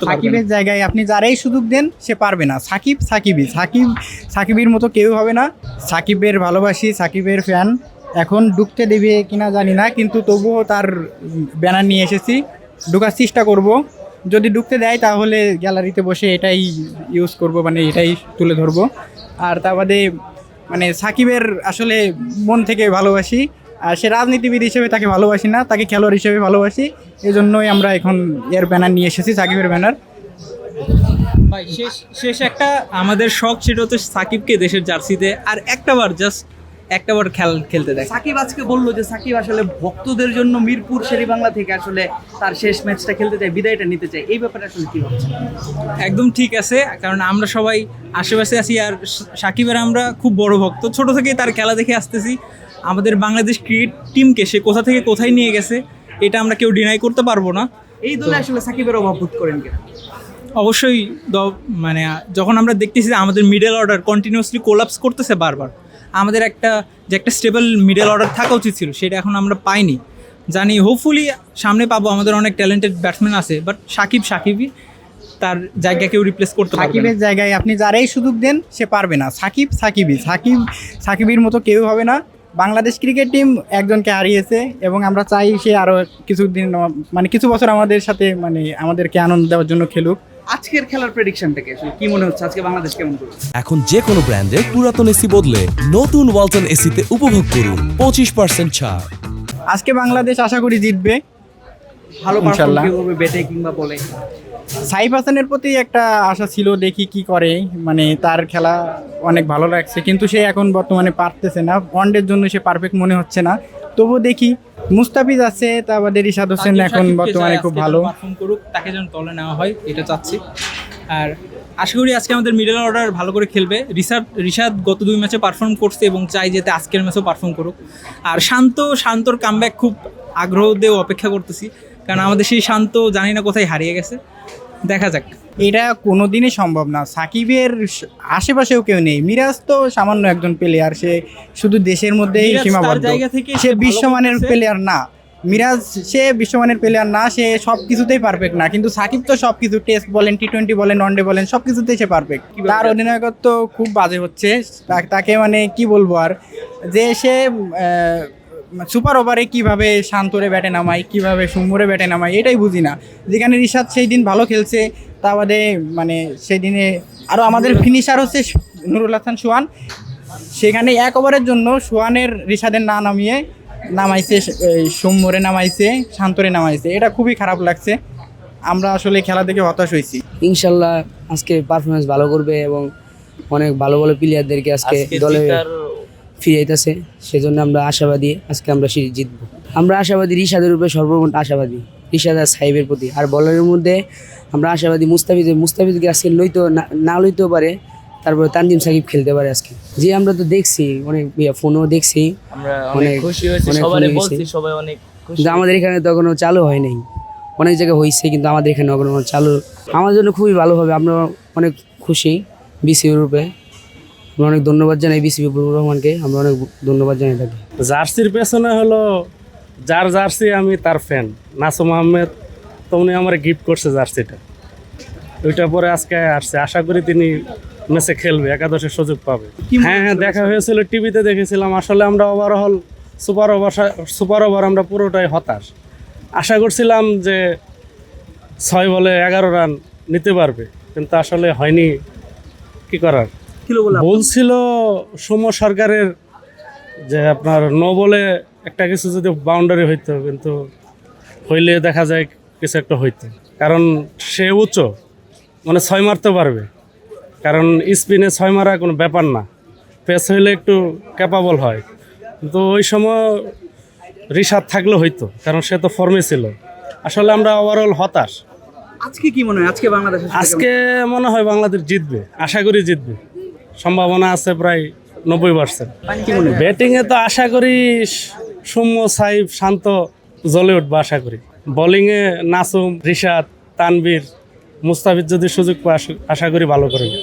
সাকিবের জায়গায় আপনি যারাই সুযোগ দেন সে পারবে না। সাকিব সাকিবই। সাকিব সাকিবের মতো কেউ হবে না। সাকিবের ভালোবাসি সাকিবের ফ্যান এখন ঢুকতে দেবে কিনা জানি না কিন্তু তবুও তার ব্যানার নিয়ে এসেছি। ঢুকার চেষ্টা করব। যদি ঢুকতে দেয় তাহলে গ্যালারিতে বসে এটাই ইউজ করব মানে এটাই তুলে ধরবো। আর তা বাদে মানে সাকিবের আসলে মন থেকে ভালোবাসি। আর সে রাজনীতিবিদ হিসেবে তাকে ভালোবাসি না তাকে খেলোয়াড় হিসেবে ভালোবাসি। এই জন্যই আমরা এখন এর ব্যানার নিয়ে এসেছি সাকিবের ব্যানার ভাই শেষ শেষ একটা আমাদের শখ সেটা হচ্ছে সাকিবকে দেশের জার্সিতে আর একটা বার জাস্ট একটা বার খেল খেলতে দেখ। সাকিব আজকে বলল যে সাকিব আসলে ভক্তদের জন্য মিরপুর শেরিবাংলা থেকে আসলে তার শেষ ম্যাচটা খেলতে চায় বিদায়টা নিতে চায়। এই ব্যাপারে আসলে কি ভাবছেন? একদম ঠিক আছে কারণ আমরা সবাই আশেপাশে আছি আর সাকিবের আমরা খুব বড় ভক্ত। ছোট থেকেই তার খেলা দেখে আসতেছি। আমাদের বাংলাদেশ ক্রিকেট টিমকে সে কোথা থেকে কোথায় নিয়ে গেছে এটা আমরা কেউ ডিনাই করতে পারব না। এই দলে আসলে সাকিবের অভাব বোধ করেন কিনা? অবশ্যই মানে যখন আমরা দেখতেছি যে আমাদের মিডল অর্ডার কন্টিনিউসলি কোলাপস করতেছে বারবার আমাদের একটা যে একটা স্টেবল মিডল অর্ডার থাকা উচিত ছিল সেটা এখন আমরা পাইনি। জানি হোপফুলি সামনে পাবো আমাদের অনেক ট্যালেন্টেড ব্যাটসম্যান আছে বাট সাকিব সাকিবই তার জায়গা কেউ রিপ্লেস করতে পারবে সাকিবের জায়গায় আপনি যারাই সুযোগ দেন সে পারবে না। সাকিব সাকিবই সাকিব সাকিবের মতো কেউ হবে না। বাংলাদেশ ক্রিকেট টিম একজনকে হারিয়েছে এবং আমরা চাই সে আরও কিছুদিন মানে কিছু বছর আমাদের সাথে মানে আমাদেরকে আনন্দ দেওয়ার জন্য খেলুক। আজকের খেলার প্রেডিকশনটাকে আসলে? কি মনে হচ্ছে আজকে বাংলাদেশ কেমন করবে? এখন যে কোনো ব্র্যান্ডের পুরাতন এসি বদলে নতুন ওয়ালটন এসিতে উপভোগ করুন। পঁচিশ পার্সেন্ট ছাড়। আজকে বাংলাদেশ আশা করি জিতবে। ভালো ইনশাল্লাহ। পারফর্ম করবে ব্যাটে কিংবা বলে। সাইফ হাসানের প্রতি একটা আশা ছিল দেখি কি করে। মানে তার খেলা অনেক ভালো লাগছে কিন্তু সে এখন বর্তমানে পারতেছে না। ওয়ানডের জন্য সে পারফেক্ট মনে হচ্ছে না। তবুও দেখি মুস্তাফিজ আছে তা বাদে রিশাদ হোসেন এখন বর্তমানে খুব ভালো। পারফর্ম করুক তাকে যেন দলে নেওয়া হয় এটা চাচ্ছি। আর আশা করি আজকে আমাদের মিডল অর্ডার ভালো করে খেলবে। রিসাদ রিসাদ গত দুই ম্যাচে পারফর্ম করছে এবং চাই যেতে আজকের ম্যাচেও পারফর্ম করুক। আর শান্ত শান্তর কামব্যাক খুব আগ্রহ দিয়ে অপেক্ষা করতেছি। কারণ আমাদের সেই শান্ত জানি না কোথায় হারিয়ে গেছে। দেখা যাক। এটা কোনোদিনই সম্ভব না। সাকিবের আশেপাশেও কেউ নেই। মিরাজ তো সামান্য একজন প্লেয়ার সে শুধু দেশের মধ্যেই সীমাবদ্ধ। সে বিশ্বমানের প্লেয়ার না। মিরাজ সে বিশ্বমানের প্লেয়ার না সে সব কিছুতেই পারফেক্ট না। কিন্তু সাকিব তো সব কিছু টেস্ট বলেন টি টোয়েন্টি বলেন ওয়ানডে বলেন সব কিছুতেই সে পারফেক্ট তার অধিনায়কত্ব খুব বাজে হচ্ছে। তাকে মানে কি বলব আর? যে সে সুপার ওভারে কীভাবে শান্তরে ব্যাটে নামায় কীভাবে সুম্বরে ব্যাটে নামায় এটাই বুঝি না। যেখানে রিশাদ সেই দিন ভালো খেলছে তা বাদে মানে সেই দিনে আরও আমাদের ফিনিশার হচ্ছে নুরুল হাসান সোহান। সেখানে এক ওভারের জন্য সোহানের রিশাদের না নামিয়ে নামাইছে সোমরে নামাইছে শান্তরে নামাইছে। এটা খুবই খারাপ লাগছে। আমরা আসলে খেলা দেখে হতাশ হয়েছি। ইনশাল্লাহ আজকে পারফরমেন্স ভালো করবে এবং অনেক ভালো ভালো প্লেয়ারদেরকে আজকে দলে ফিরাইতেছে সেজন্য আমরা আশাবাদী আজকে আমরা সিরিজ জিতবো। আমরা আশাবাদী রিশাদের উপরে সর্বমোট আশাবাদী রিশাদ আর সাহেবের প্রতি। আর বলারের মধ্যে আমরা আশাবাদী মুস্তাফিজ মুস্তাফিজকে আজকে লইতেও না- না লইতেও পারে তারপরে তানজিম সাকিব খেলতে পারে আজকে। যে আমরা তো দেখছি অনেক ফোনও দেখছি আমরা অনেক অনেক খুশি হয়েছি অনেক বলছি সবাই অনেক কিন্তু আমাদের এখানে তো এখনও চালু হয় নাই। অনেক জায়গায় হয়েছে কিন্তু আমাদের এখানে এখনও চালু আমার জন্য খুবই ভালো হবে আমরা অনেক খুশি বিসিবি রূপে আমরা অনেক ধন্যবাদ জানাই বিসিবি বুরুর রহমানকে আমরা অনেক ধন্যবাদ জানাই থাকি জার্সির পেছনে হলো যার জার্সি আমি তার ফ্যান নাসুম আহমেদ। তো উনি আমার গিফট করছে জার্সিটা। ওইটা পরে আজকে আসছে। আশা করি তিনি ম্যাচে খেলবে একাদশের সুযোগ পাবে। হ্যাঁ হ্যাঁ দেখা হয়েছিল টিভিতে দেখেছিলাম। আসলে আমরা overall super over super over আমরা পুরোটাই হতাশ। আশা করছিলাম যে ছয় বলে এগারো রান নিতে পারবে কিন্তু আসলে হয়নি। কি করার? কিলো বলে বলছিল সৌম্য সরকারের যে আপনার নো বলে একটা কিছু যদি বাউন্ডারি হইতো কিন্তু হইলে দেখা যায় কিছু একটা হইতো। কারণ সে উচ্চ মানে ছয় মারতে পারবে। কারণ স্পিনে ছয় মারা কোনো ব্যাপার না। পেস হইলে একটু ক্যাপাবল হয়। কিন্তু ওই সময় রিসাদ থাকলে হইতো কারণ সে তো ফর্মে ছিল। আসলে আমরা ওভারঅল হতাশ। আজকে কি মনে হয়? আজকে বাংলাদেশ আজকে মনে হয় বাংলাদেশ জিতবে। আশা করি জিতবে। সম্ভাবনা আছে প্রায় নব্বই পার্সেন্ট ব্যাটিংয়ে তো আশা করি সৌম্য সাহিব শান্ত জ্বলে উঠবে, আশা করি। বোলিংয়ে নাসুম, রিশাদ তানবীর মুস্তাফিজ যদি সুযোগ পায়, আশা করি ভালো করবে।